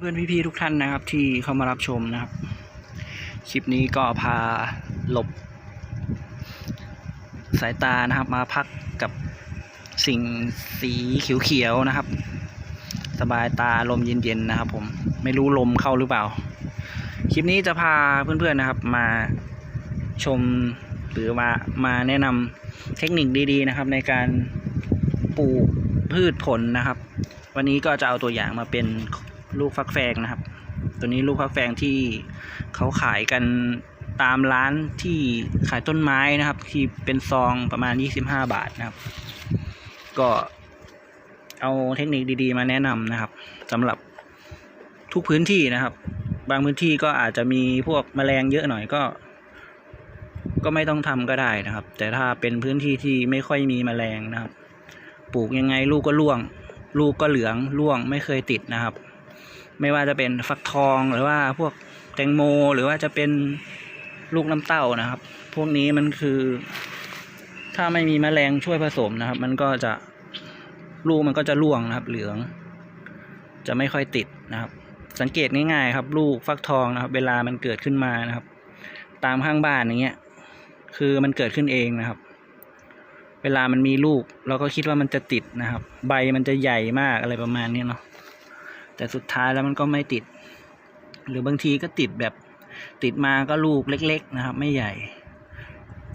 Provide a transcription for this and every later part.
เพื่อนพี่ๆทุกท่านนะครับ ที่เข้ามารับชมนะครับ คลิปนี้ก็พาหลบ สายตานะครับ มาพักกับสิ่งสีเขียวๆนะครับ สบายตาลมเย็นๆนะครับผมไม่รู้ลมเข้าหรือเปล่า คลิปนี้จะพาเพื่อนๆนะครับ มาชมหรือมามาแนะนำเทคนิคดีๆนะครับ ในการปลูกพืชผลนะครับ วันนี้ก็จะเอาตัวอย่างมาเป็น ลูกฟักแฟงนะครับ ตัวนี้ลูกฟักแฟงที่เขาขายกันตามร้านที่ขายต้นไม้นะครับ ที่เป็นซองประมาณ 25 บาทนะครับ ก็เอาเทคนิคดีๆ มาแนะนำนะครับสำหรับทุกพื้นที่นะครับ บางพื้นที่ก็อาจจะมีพวกแมลงเยอะหน่อยก็ ก็ไม่ต้องทำก็ได้นะครับ แต่ถ้าเป็นพื้นที่ที่ไม่ค่อยมีแมลงนะครับ ปลูกยังไงลูกก็ร่วง ลูกก็เหลืองร่วงไม่เคยติดนะครับ ไม่ว่าจะเป็นฟักทองหรือว่าพวกแตงโม หรือว่าจะเป็นลูกน้ำเต้านะครับ พวกนี้มันคือ ถ้าไม่มีแมลงช่วยผสมนะครับ มันก็จะลูกมันก็จะร่วงนะครับ เหลือง จะไม่ค่อยติดนะครับ สังเกตง่ายๆครับ ลูกฟักทองนะครับ เวลามันเกิดขึ้นมานะครับ ตามข้างบ้านอย่างเงี้ย คือมันเกิดขึ้นเองนะครับ เวลามันมีลูก เราก็คิดว่ามันจะติดนะครับ ใบมันจะใหญ่มากอะไรประมาณนี้เนาะ แต่สุดท้ายแล้วมันก็ไม่ติด หรือบางทีก็ติดแบบติดมาก็ลูกเล็ก ๆ นะครับ ไม่ใหญ่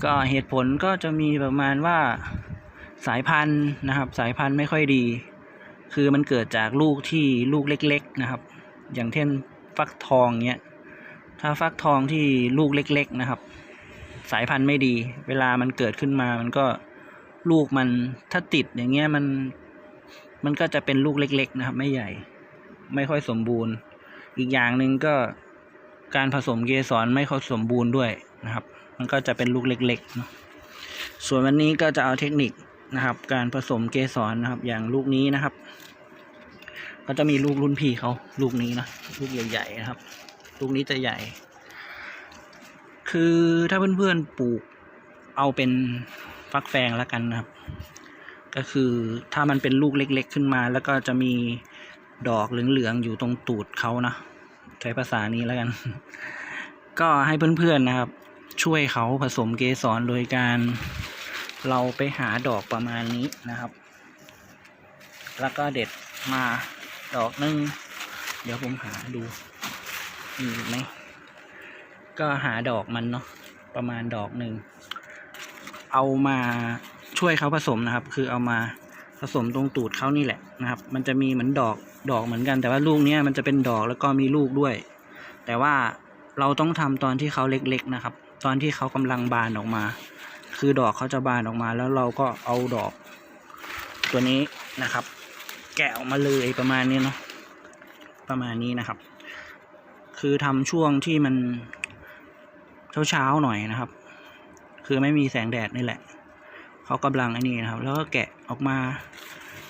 ก็เหตุผลก็จะมีประมาณว่าสายพันธุ์นะครับ สายพันธุ์ไม่ค่อยดี คือมันเกิดจากลูกที่ลูกเล็ก ๆ นะครับ อย่างเช่นฟักทองเนี้ยถ้าฟักทองที่ลูกเล็ก ๆ นะครับ สายพันธุ์ไม่ดี เวลามันเกิดขึ้นมา มันก็ลูกมันถ้าติดอย่างเงี้ยมันมันก็จะเป็นลูกเล็ก ๆ นะครับ ไม่ใหญ่ ไม่ค่อยสมบูรณ์ อีกอย่างหนึ่งก็การผสมเกสรไม่ค่อยสมบูรณ์ด้วยนะครับ มันก็จะเป็นลูกเล็กๆเนาะส่วนวันนี้ก็จะเอาเทคนิคนะครับ การผสมเกสรนะครับ อย่างลูกนี้นะครับ ก็จะมีลูกรุ่นพี่เขาลูกนี้นะลูกใหญ่ๆนะครับ ลูกนี้จะใหญ่ คือถ้าเพื่อนๆปลูกเอาเป็นฟักแฟงแล้วกันนะครับ ก็คือถ้ามันเป็นลูกเล็ก ๆ ขึ้นมา แล้วก็จะมี ดอกเหลืองๆอยู่ตรงตูดเขานะใช้ภาษานี้แล้วกัน ก็ให้เพื่อนๆนะครับ ช่วยเขาผสมเกสรโดยการเราไปหาดอกประมาณนี้นะครับ แล้วก็เด็ดมาดอกหนึง เดี๋ยวผมหาดูมีไหมก็หาดอกมันเนาะประมาณดอกหนึ่ง เอามาช่วยเขาผสมนะครับ คือเอามา ผสมตรงตูดเขานี่แหละนะครับ มันจะมีเหมือนดอกดอกเหมือนกัน แต่ว่าลูกเนี้ยมันจะเป็นดอกแล้วก็มีลูกด้วย แต่ว่าเราต้องทำตอนที่เขาเล็กๆนะครับ ตอนที่เขากำลังบานออกมา คือดอกเขาจะบานออกมา แล้วเราก็เอาดอก ตัวนี้นะครับ แกะออกมาเลยประมาณนี้เนาะประมาณนี้นะครับ คือทำช่วงที่มันเช้าๆหน่อยนะครับ คือไม่มีแสงแดดนี่แหละ เขากำลังไอ้นี่นะครับ แล้วก็แกะออกมา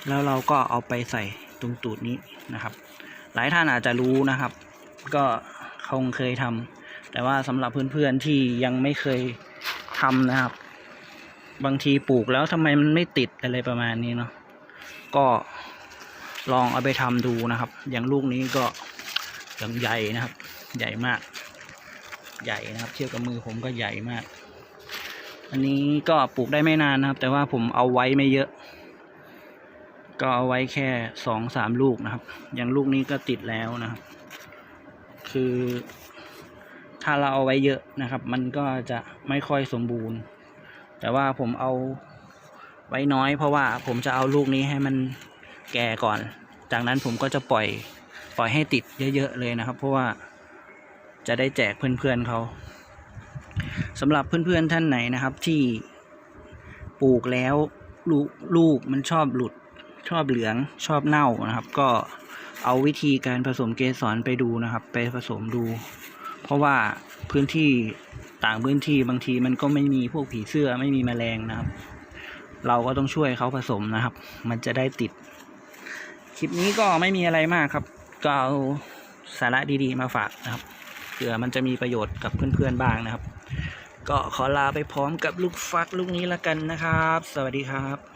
แล้วเราก็เอาไปใส่ตรงตูดนี้นะครับ หลายท่านอาจจะรู้นะครับ ก็คงเคยทำแต่ว่าสำหรับเพื่อนๆที่ยังไม่เคยทำนะครับ บางทีปลูกแล้วทำไมมันไม่ติดอะไรประมาณนี้เนาะก็ลองเอาไปทำดูนะครับ อย่างลูกนี้ก็อย่างใหญ่นะครับ ใหญ่มาก ใหญ่นะครับ เทียบกับมือผมก็ใหญ่มาก อันนี้ก็ปลูกได้ไม่นานนะครับ แต่ว่าผมเอาไว้ไม่เยอะ ก็เอาไว้แค่สองสามลูกนะครับ อย่างลูกนี้ก็ติดแล้วนะครับ คือถ้าเราเอาไว้เยอะนะครับ มันก็จะไม่ค่อยสมบูรณ์ แต่ว่าผมเอาไว้น้อย เพราะว่าผมจะเอาลูกนี้ให้มันแก่ก่อน จากนั้นผมก็จะปล่อยปล่อยให้ติดเยอะๆเลยนะครับ เพราะว่าจะได้แจกเพื่อนๆเขา สำหรับเพื่อนๆท่านไหนนะครับที่ปลูกแล้วลูกลูกมันชอบหลุดชอบเหลืองชอบเน่านะครับ ก็เอาวิธีการผสมเกสรไปดูนะครับ ไปผสมดู เพราะว่าพื้นที่ต่างพื้นที่บางทีมันก็ไม่มีพวกผีเสื้อไม่มีแมลงนะครับ เราก็ต้องช่วยเขาผสมนะครับ มันจะได้ติด คลิปนี้ก็ไม่มีอะไรมากครับ ก็เอาสาระดีๆมาฝากนะครับเผื่อมันจะมีประโยชน์กับเพื่อนๆบ้างนะครับ ก็ขอลาไปพร้อมกับลูกฟักลูกนี้ละกันนะครับ สวัสดีครับ